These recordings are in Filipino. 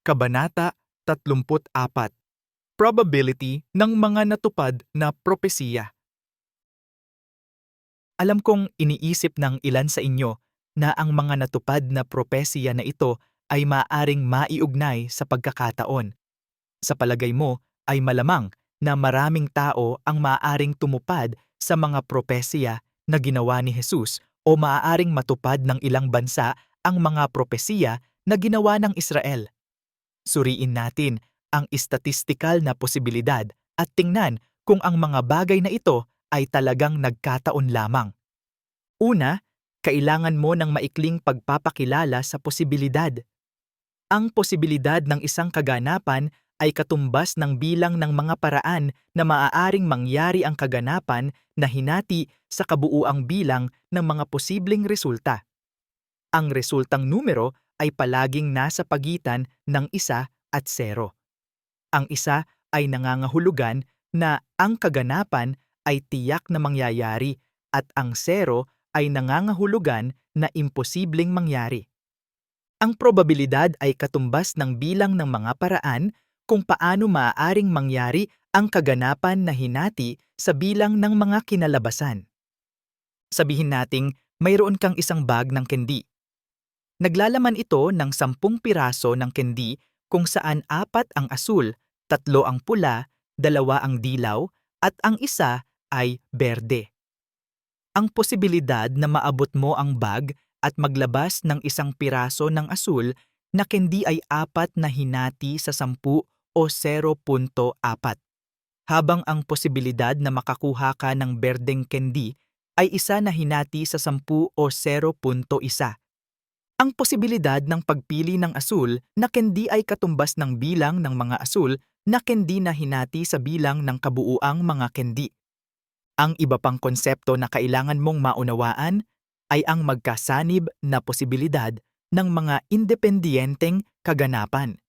Kabanata 34 Probability ng mga natupad na propesiya Alam kong iniisip ng ilan sa inyo na ang mga natupad na propesiya na ito ay maaring maiugnay sa pagkakataon. Sa palagay mo ay malamang na maraming tao ang maaaring tumupad sa mga propesiya na ginawa ni Jesus o maaaring matupad ng ilang bansa ang mga propesiya na ginawa ng Israel. Suriin natin ang istatistikal na posibilidad at tingnan kung ang mga bagay na ito ay talagang nagkataon lamang. Una, kailangan mo ng maikling pagpapakilala sa posibilidad. Ang posibilidad ng isang kaganapan ay katumbas ng bilang ng mga paraan na maaaring mangyari ang kaganapan na hinati sa kabuuang bilang ng mga posibleng resulta. Ang resultang numero ay palaging nasa pagitan ng isa at zero. Ang isa ay nangangahulugan na ang kaganapan ay tiyak na mangyayari at ang zero ay nangangahulugan na imposibleng mangyari. Ang probabilidad ay katumbas ng bilang ng mga paraan kung paano maaaring mangyari ang kaganapan na hinati sa bilang ng mga kinalabasan. Sabihin nating mayroon kang isang bag ng kendi. Naglalaman ito ng sampung piraso ng kendi kung saan apat ang asul, tatlo ang pula, dalawa ang dilaw, at ang isa ay berde. Ang posibilidad na maabot mo ang bag at maglabas ng isang piraso ng asul na kendi ay apat na hinati sa sampu o 0.4, habang ang posibilidad na makakuha ka ng berdeng kendi ay isa na hinati sa sampu o 0.1. Ang posibilidad ng pagpili ng asul na kendi ay katumbas ng bilang ng mga asul na kendi na hinati sa bilang ng kabuuang mga kendi. Ang iba pang konsepto na kailangan mong maunawaan ay ang magkasanib na posibilidad ng mga independiyenteng kaganapan.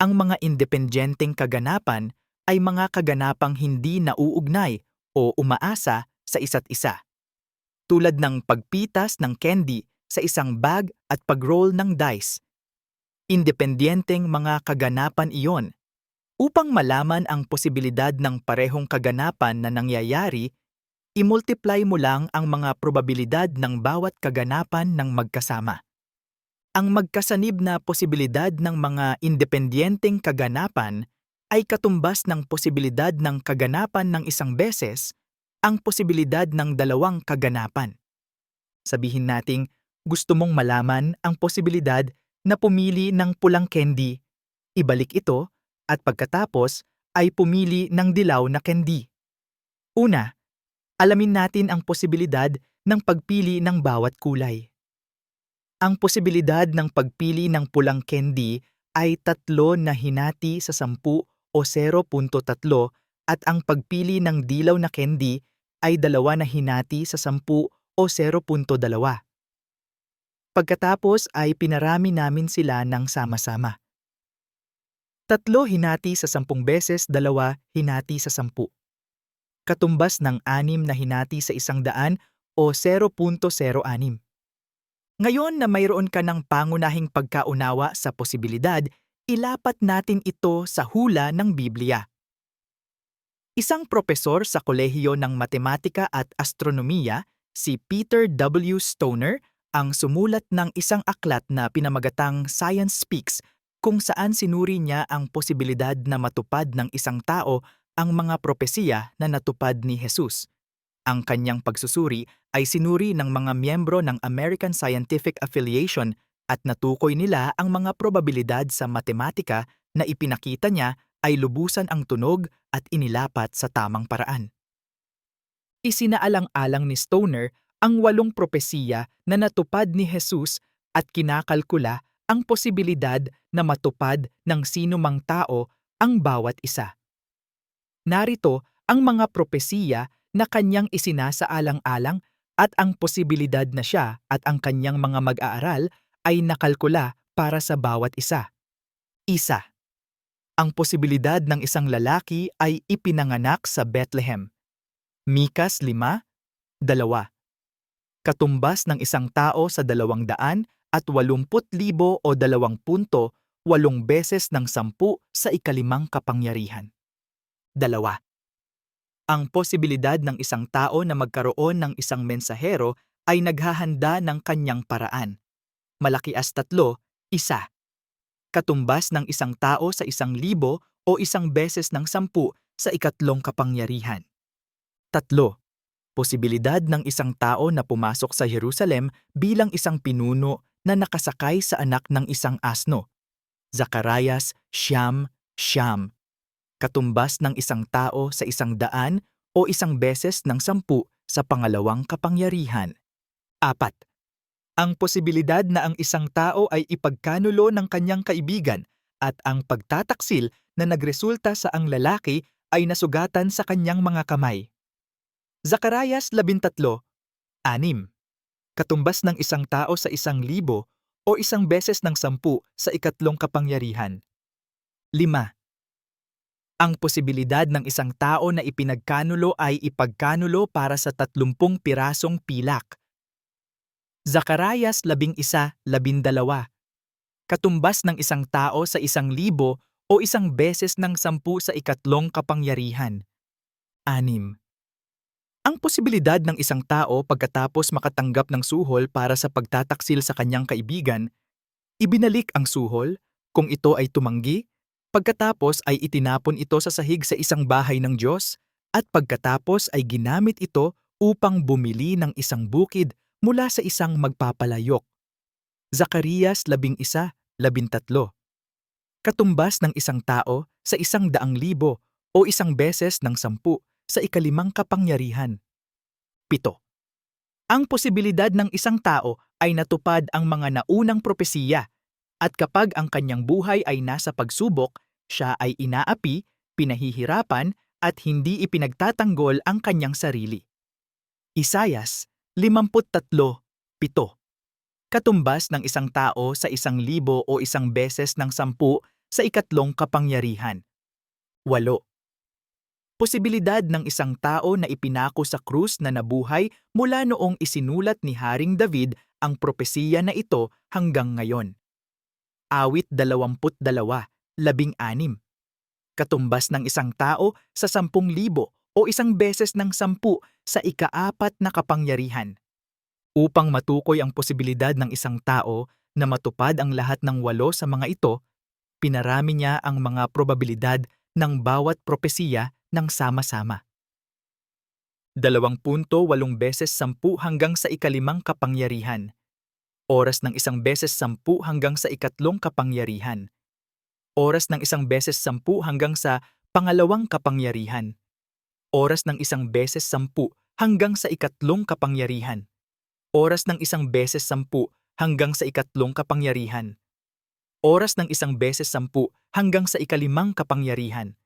Ang mga independiyenteng kaganapan ay mga kaganapang hindi nauugnay o umaasa sa isa't isa. Tulad ng pagpitas ng candy sa isang bag at pag-roll ng dice. Independiyenteng mga kaganapan iyon. Upang malaman ang posibilidad ng parehong kaganapan na nangyayari, i-multiply mo lang ang mga probabilidad ng bawat kaganapan ng magkasama. Ang magkasanib na posibilidad ng mga independiyenteng kaganapan ay katumbas ng posibilidad ng kaganapan ng isang beses ang posibilidad ng dalawang kaganapan. Sabihin nating gusto mong malaman ang posibilidad na pumili ng pulang candy, ibalik ito at pagkatapos ay pumili ng dilaw na candy. Una, alamin natin ang posibilidad ng pagpili ng bawat kulay. Ang posibilidad ng pagpili ng pulang candy ay tatlo na hinati sa sampu o 0.3 at ang pagpili ng dilaw na candy ay dalawa na hinati sa sampu o 0.2. Pagkatapos ay pinarami namin sila ng sama-sama. Tatlo hinati sa sampung beses, dalawa hinati sa sampu. Katumbas ng anim na hinati sa isang daan o 0.06. Ngayon na mayroon ka ng pangunahing pagkaunawa sa posibilidad, ilapat natin ito sa hula ng Biblia. Isang propesor sa Kolehiyo ng Matematika at Astronomiya, si Peter W. Stoner, ang sumulat ng isang aklat na pinamagatang Science Speaks kung saan sinuri niya ang posibilidad na matupad ng isang tao ang mga propesiya na natupad ni Jesus. Ang kanyang pagsusuri ay sinuri ng mga miyembro ng American Scientific Affiliation at natukoy nila ang mga probabilidad sa matematika na ipinakita niya ay lubusan ang tunog at inilapat sa tamang paraan. Isinaalang-alang ni Stoner ang walong propesiya na natupad ni Jesus at kinakalkula ang posibilidad na matupad ng sino mang tao ang bawat isa. Narito ang mga propesiya na kanyang isinasaalang-alang at ang posibilidad na siya at ang kanyang mga mag-aaral ay nakalkula para sa bawat isa. Isa. Ang posibilidad ng isang lalaki ay ipinanganak sa Bethlehem. Mikas 5, 2. Katumbas ng isang tao sa dalawang daan at walumput libo o dalawang punto walong beses ng sampu sa ikalimang kapangyarihan. Dalawa. Ang posibilidad ng isang tao na magkaroon ng isang mensahero ay naghahanda ng kanyang paraan. Malaki as tatlo, isa. Katumbas ng isang tao sa isang libo o isang beses ng sampu sa ikatlong kapangyarihan. Tatlo. Posibilidad ng isang tao na pumasok sa Jerusalem bilang isang pinuno na nakasakay sa anak ng isang asno. Zacarias, Siyam, Siyam. Katumbas ng isang tao sa isang daan o isang beses ng sampu sa pangalawang kapangyarihan. Apat. Ang posibilidad na ang isang tao ay ipagkanulo ng kanyang kaibigan at ang pagtataksil na nagresulta sa ang lalaki ay nasugatan sa kanyang mga kamay. Zacarias 13, 6. Katumbas ng isang tao sa isang libo o isang beses ng sampu sa ikatlong kapangyarihan. 5. Ang posibilidad ng isang tao na ipinagkanulo ay ipagkanulo para sa tatlumpung pirasong pilak. Zacarias 11, 12. Katumbas ng isang tao sa isang libo o isang beses ng sampu sa ikatlong kapangyarihan. 6. Ang posibilidad ng isang tao pagkatapos makatanggap ng suhol para sa pagtataksil sa kanyang kaibigan, ibinalik ang suhol kung ito ay tumanggi, pagkatapos ay itinapon ito sa sahig sa isang bahay ng Diyos, at pagkatapos ay ginamit ito upang bumili ng isang bukid mula sa isang magpapalayok. Zacarias 11:13 Katumbas ng isang tao sa isang daang libo o isang beses ng sampu sa ikalimang kapangyarihan. Pito. Ang posibilidad ng isang tao ay natupad ang mga naunang propesiya at kapag ang kanyang buhay ay nasa pagsubok, siya ay inaapi, pinahihirapan at hindi ipinagtatanggol ang kanyang sarili. Isayas 53.7 Katumbas ng isang tao sa isang libo o isang beses ng sampu sa ikatlong kapangyarihan. Walo. Posibilidad ng isang tao na ipinako sa krus na nabuhay mula noong isinulat ni Haring David ang propesiya na ito hanggang ngayon. Awit 22, 16. Katumbas ng isang tao sa 10,000 o isang beses ng sampu sa ikaapat na kapangyarihan. Upang matukoy ang posibilidad ng isang tao na matupad ang lahat ng walo sa mga ito, pinarami niya ang mga probabilidad ng bawat propesiya ng sama-sama. 2.8 beses 10 hanggang sa ikalimang kapangyarihan. Oras ng isang beses 10 hanggang sa ikatlong kapangyarihan. Oras ng isang beses 10 hanggang sa pangalawang kapangyarihan. Oras ng isang beses 10 hanggang sa ikatlong kapangyarihan. Oras ng isang beses 10 hanggang sa ikatlong kapangyarihan. Oras ng isang beses 10 hanggang sa ikalimang kapangyarihan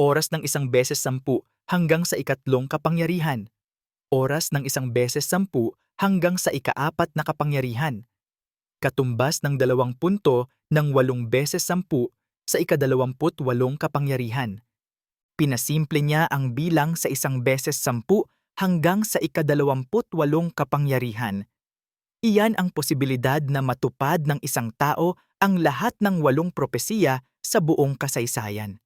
Oras ng isang beses sampu hanggang sa ikatlong kapangyarihan. Oras ng isang beses sampu hanggang sa ikaapat na kapangyarihan. Katumbas ng dalawang punto ng walong beses sampu sa ikadalawamput walong kapangyarihan. Pinasimple niya ang bilang sa isang beses sampu hanggang sa ikadalawamput walong kapangyarihan. Iyan ang posibilidad na matupad ng isang tao ang lahat ng walong propesiya sa buong kasaysayan.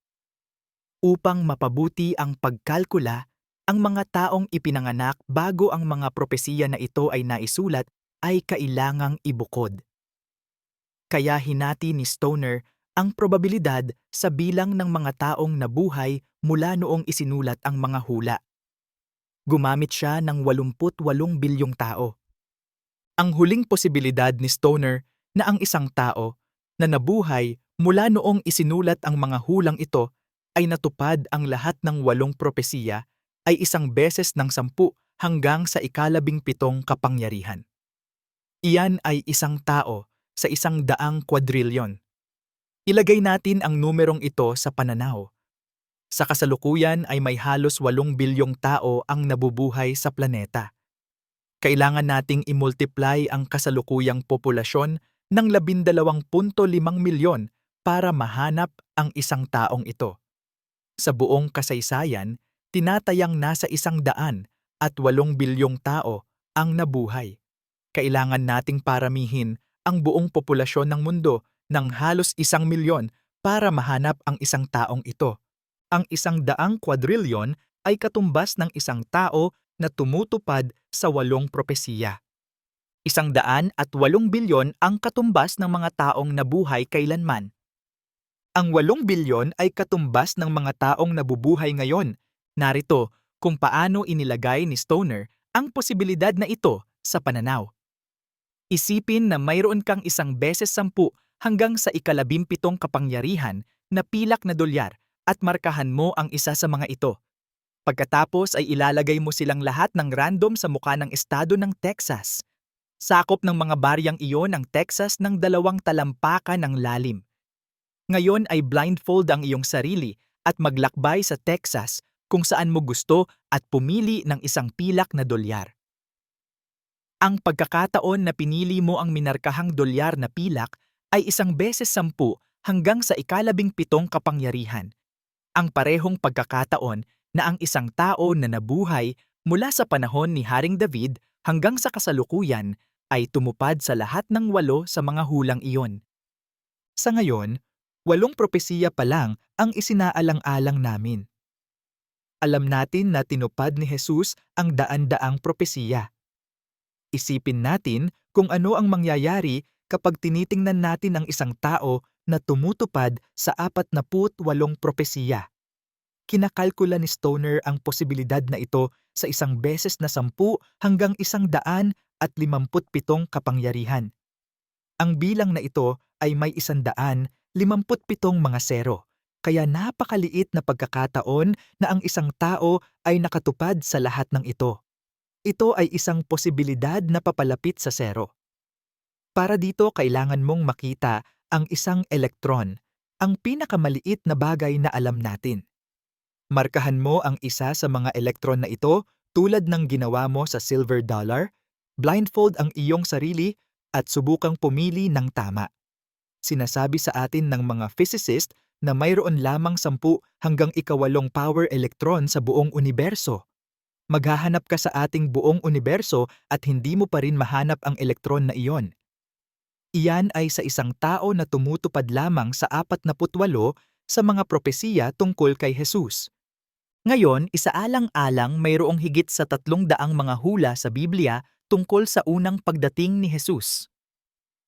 Upang mapabuti ang pagkalkula, ang mga taong ipinanganak bago ang mga propesiya na ito ay naisulat ay kailangang ibukod. Kaya hinati ni Stoner ang probabilidad sa bilang ng mga taong nabuhay mula noong isinulat ang mga hula. Gumamit siya ng 88 bilyong tao. Ang huling posibilidad ni Stoner na ang isang tao na nabuhay mula noong isinulat ang mga hulang ito ay natupad ang lahat ng walong propesiya ay isang beses ng sampu hanggang sa ikalabing pitong kapangyarihan. Iyan ay isang tao sa isang daang kwadrilyon. Ilagay natin ang numerong ito sa pananaw. Sa kasalukuyan ay may halos walong bilyong tao ang nabubuhay sa planeta. Kailangan nating imultiply ang kasalukuyang populasyon ng 12.5 milyon para mahanap ang isang taong ito. Sa buong kasaysayan, tinatayang nasa isang daan at walong bilyong tao ang nabuhay. Kailangan nating paramihin ang buong populasyon ng mundo ng halos isang milyon para mahanap ang isang taong ito. Ang isang daang kwadrilyon ay katumbas ng isang tao na tumutupad sa walong propesiya. Isang daan at walong bilyon ang katumbas ng mga taong nabuhay kailanman. Ang walong bilyon ay katumbas ng mga taong nabubuhay ngayon. Narito kung paano inilagay ni Stoner ang posibilidad na ito sa pananaw. Isipin na mayroon kang isang beses sampu hanggang sa ikalabimpitong kapangyarihan na pilak na dolyar at markahan mo ang isa sa mga ito. Pagkatapos ay ilalagay mo silang lahat ng random sa mukha ng estado ng Texas. Sakop ng mga baryang iyon ang Texas ng dalawang talampakan ng lalim. Ngayon ay blindfold ang iyong sarili at maglakbay sa Texas kung saan mo gusto at pumili ng isang pilak na dolyar. Ang pagkakataon na pinili mo ang minarkahang dolyar na pilak ay isang beses sampu hanggang sa ikalabing pitong kapangyarihan. Ang parehong pagkakataon na ang isang tao na nabuhay mula sa panahon ni Haring David hanggang sa kasalukuyan ay tumupad sa lahat ng walo sa mga hulang iyon. Sa ngayon, walong propesiya pa lang ang isinaalang-alang namin. Alam natin na tinupad ni Jesus ang daan-daang propesiya. Isipin natin kung ano ang mangyayari kapag tinitingnan natin ang isang tao na tumutupad sa apat na walong propesiya. Kinakalkula ni Stoner ang posibilidad na ito sa isang beses na sampu hanggang isang daan at limamput pitong kapangyarihan. Ang bilang na ito ay may isandaan, limamput pitong mga sero, kaya napakaliit na pagkakataon na ang isang tao ay nakatupad sa lahat ng ito. Ito ay isang posibilidad na papalapit sa zero. Para dito kailangan mong makita ang isang elektron, ang pinakamaliit na bagay na alam natin. Markahan mo ang isa sa mga elektron na ito tulad ng ginawa mo sa silver dollar, blindfold ang iyong sarili at subukang pumili ng tama. Sinasabi sa atin ng mga physicist na mayroon lamang sampu hanggang ikawalong power electron sa buong universo maghahanap ka sa ating buong universo at hindi mo pa rin mahanap ang elektron na iyon. Iyan ay sa isang tao na tumutupad lamang sa 48 sa mga propesiya tungkol kay Jesus. Ngayon, isaalang-alang mayroong higit sa tatlong daang mga hula sa Biblia tungkol sa unang pagdating ni Jesus.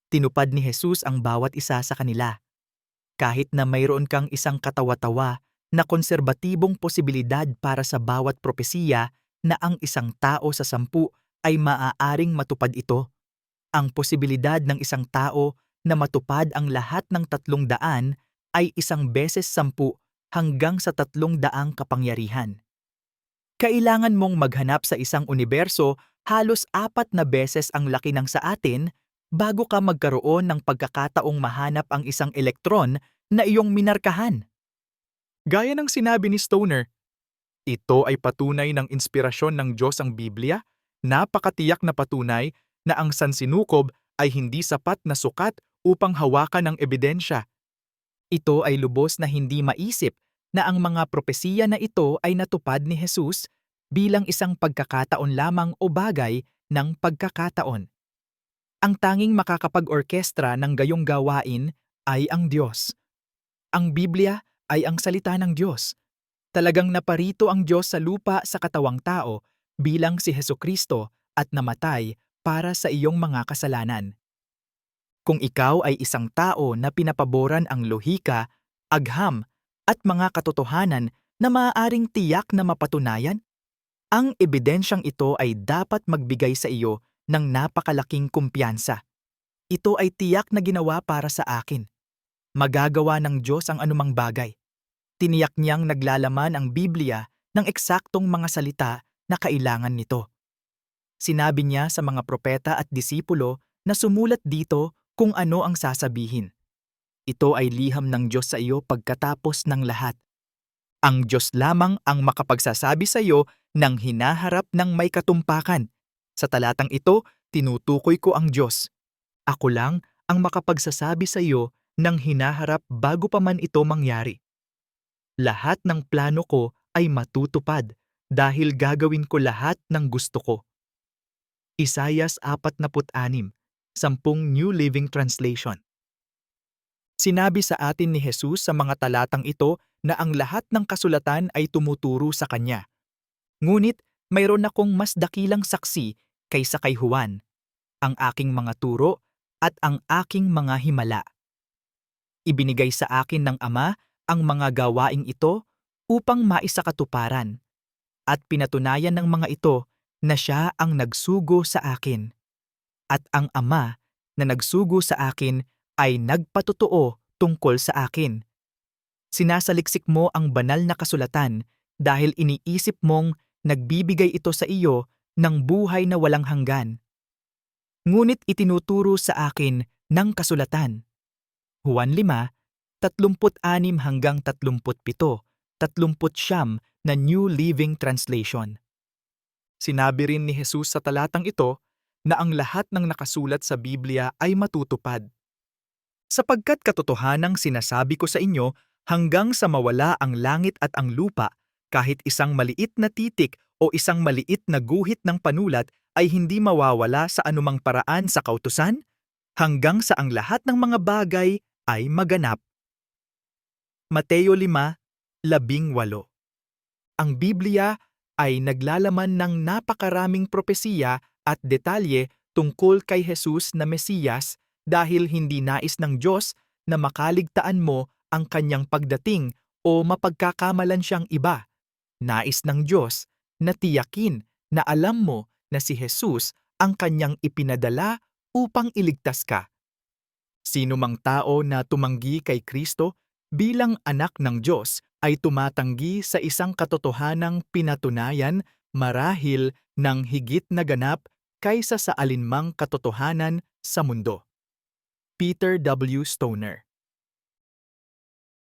Tinupad ni Jesus ang bawat isa sa kanila. Kahit na mayroon kang isang katawa-tawa na konserbatibong posibilidad para sa bawat propesiya na ang isang tao sa sampu ay maaaring matupad ito. Ang posibilidad ng isang tao na matupad ang lahat ng tatlong daan ay isang beses sampu hanggang sa tatlong daang kapangyarihan. Kailangan mong maghanap sa isang universo halos apat na beses ang laki ng sa atin bago ka magkaroon ng pagkakataong mahanap ang isang elektron na iyong minarkahan. Gaya ng sinabi ni Stoner, ito ay patunay ng inspirasyon ng Diyos ang Biblia, napakatiyak na patunay na ang sansinukob ay hindi sapat na sukat upang hawakan ng ebidensya. Ito ay lubos na hindi maisip na ang mga propesiya na ito ay natupad ni Jesus bilang isang pagkakataon lamang o bagay ng pagkakataon. Ang tanging makakapag-orkestra ng gayong gawain ay ang Diyos. Ang Biblia ay ang salita ng Diyos Talagang naparito ang Diyos sa lupa sa katawang tao bilang si Heso Kristo at namatay para sa iyong mga kasalanan. Kung ikaw ay isang tao na pinapaboran ang lohika, agham, at mga katotohanan na maaaring tiyak na mapatunayan, ang ebidensyang ito ay dapat magbigay sa iyo ng napakalaking kumpiyansa. Ito ay tiyak na ginawa para sa akin. Magagawa ng Diyos ang anumang bagay. Tiniyak niyang naglalaman ang Biblia ng eksaktong mga salita na kailangan nito. Sinabi niya sa mga propeta at disipulo na sumulat dito kung ano ang sasabihin. Ito ay liham ng Diyos sa iyo pagkatapos ng lahat. Ang Diyos lamang ang makapagsasabi sa iyo ng hinaharap ng may katumpakan. Sa talatang ito, tinutukoy ko ang Diyos. Ako lang ang makapagsasabi sa iyo ng hinaharap bago pa man ito mangyari lahat ng plano ko ay matutupad dahil gagawin ko lahat ng gusto ko. Isayas 46, 10 New Living Translation Sinabi sa atin ni Jesus sa mga talatang ito na ang lahat ng kasulatan ay tumuturo sa Kanya. Ngunit mayroon akong mas dakilang saksi kaysa kay Juan, ang aking mga turo at ang aking mga himala. Ibinigay sa akin ng Ama ang mga gawaing ito upang maisakatuparan at pinatunayan ng mga ito na siya ang nagsugo sa akin. At ang Ama na nagsugo sa akin ay nagpatotoo tungkol sa akin. Sinasaliksik mo ang banal na kasulatan dahil iniisip mong nagbibigay ito sa iyo ng buhay na walang hanggan. Ngunit itinuturo sa akin ng kasulatan. Juan 5, 36 hanggang 37, 39 na New Living Translation. Sinabi rin ni Jesus sa talatang ito na ang lahat ng nakasulat sa Biblia ay matutupad. Sapagkat katotohanang sinasabi ko sa inyo, hanggang sa mawala ang langit at ang lupa, kahit isang maliit na titik o isang maliit na guhit ng panulat ay hindi mawawala sa anumang paraan sa kautusan, hanggang sa ang lahat ng mga bagay ay maganap. Mateo 5:18 Ang Biblia ay naglalaman ng napakaraming propesiya at detalye tungkol kay Jesus na Mesiyas dahil hindi nais ng Diyos na makaligtaan mo ang kanyang pagdating o mapagkakamalan siyang iba. Nais ng Diyos na tiyakin na alam mo na si Jesus ang kanyang ipinadala upang iligtas ka. Sino mang tao na tumanggi kay Kristo bilang anak ng Diyos ay tumatanggi sa isang katotohanang pinatunayan marahil ng higit na ganap kaysa sa alinmang katotohanan sa mundo. Peter W. Stoner